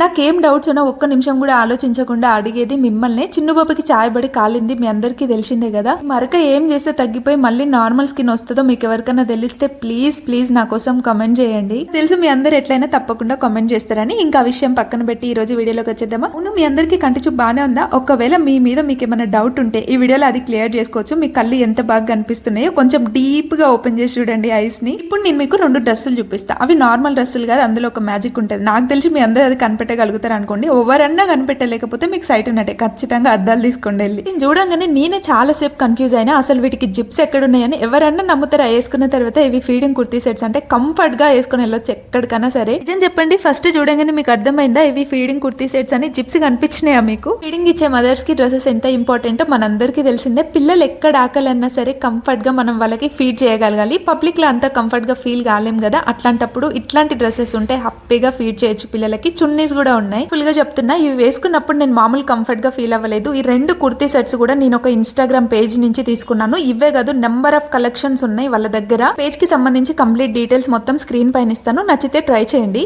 నాకేం డౌట్స్ ఉన్నా ఒక్క నిమిషం కూడా ఆలోచించకుండా అడిగేది మిమ్మల్ని. చిన్నబాబుకి చాయబడి కాలింది మీ అందరికీ తెలిసిందే కదా. మరక ఏం చేస్తే తగ్గిపోయి మళ్ళీ నార్మల్ స్కిన్ వస్తుందో మీకు ఎవరికైనా తెలిస్తే ప్లీజ్ ప్లీజ్ నా కోసం కమెంట్ చేయండి. తెలుసు మీ అందరు ఎట్లయినా తప్పకుండా కమెంట్ చేస్తారని. ఇంకా విషయం పక్కన పెట్టి ఈ రోజు వీడియోలోకి వచ్చేద్దామా? అవును మీ అందరికీ కంటి చూపు బాగానే ఉందా? ఒకవేళ మీ మీద మీకు ఏమైనా డౌట్ ఉంటే ఈ వీడియోలో అది క్లియర్ చేసుకోవచ్చు. మీ కళ్ళు ఎంత బాగా కనిపిస్తున్నాయో కొంచెం డీప్గా ఓపెన్ చేసి చూడండి ఐస్ని. ఇప్పుడు నేను మీకు రెండు డ్రెస్సులు చూపిస్తా. అవి నార్మల్ డ్రెస్సులు కాదు అందులో ఒక మ్యాజిక్ ఉంటుంది. నాకు తెలిసి మీ అందరూ అది కనిపెట్టగలుగుతారు అనుకోండి ఎవరన్నా కనిపెట్టలేకపోతే మీకు సైట్ ఉన్నట్టే ఖచ్చితంగా అద్దాలు తీసుకోండి వెళ్ళి. నేను చూడంగానే నేనే చాలా సేపు కన్ఫ్యూజ్ అయినా అసలు వీటికి జిప్స్ ఎక్కడున్నాయని ఎవరన్నా నమ్ముతారా? వేసుకున్న తర్వాత ఇవి ఫీడింగ్ కుర్తీ సెట్స్ అంటే కంఫర్ట్గా వేసుకుని వెళ్ళొచ్చు ఎక్కడికైనా సరే. నిజం చెప్పండి ఫస్ట్ చూడంగానే మీకు అర్థమైందా? ఇవి ఫీడింగ్ కుర్తీ సెట్స్ అని జిప్స్ కనిపించినాయా మీకు? ఫీడింగ్ ఇచ్చే మదర్స్కి డ్రెస్సెస్ ఎంత ఇంపార్టెంటో మనందరికీ తెలిసిందే పిల్లలు ఎక్కడ ఆకలన్నా సరే కంఫర్ట్గా మనం వాళ్ళకి ఫీడ్ చేయగలగాలి. పబ్లిక్లో అంత కంఫర్ట్గా ఫీల్ కాలేం కదా? అట్లాంటప్పుడు ఇట్లాంటి డ్రెస్సెస్ ఉంటే హ్యాపీగా ఫీడ్ చేయొచ్చు పిల్లలకి. చున్నీస్ కూడా ఉన్నాయి. ఫుల్గా చెప్తున్నా ఇవి వేసుకున్నప్పుడు నేను మామూలు కంఫర్ట్గా ఫీల్ అవ్వలేదు. ఈ రెండు కుర్తీ సెట్స్ కూడా నేను ఒక ఇన్స్టాగ్రామ్ పేజ్ నుంచి తీసుకున్నాను. ఇవే కాదు నెంబర్ ఆఫ్ కలెక్షన్స్ ఉన్నాయి వాళ్ళ దగ్గర. పేజ్కి సంబంధించి కంప్లీట్ డీటెయిల్స్ మొత్తం స్క్రీన్ పైన ఇస్తాను. నచ్చితే ట్రై చేయండి.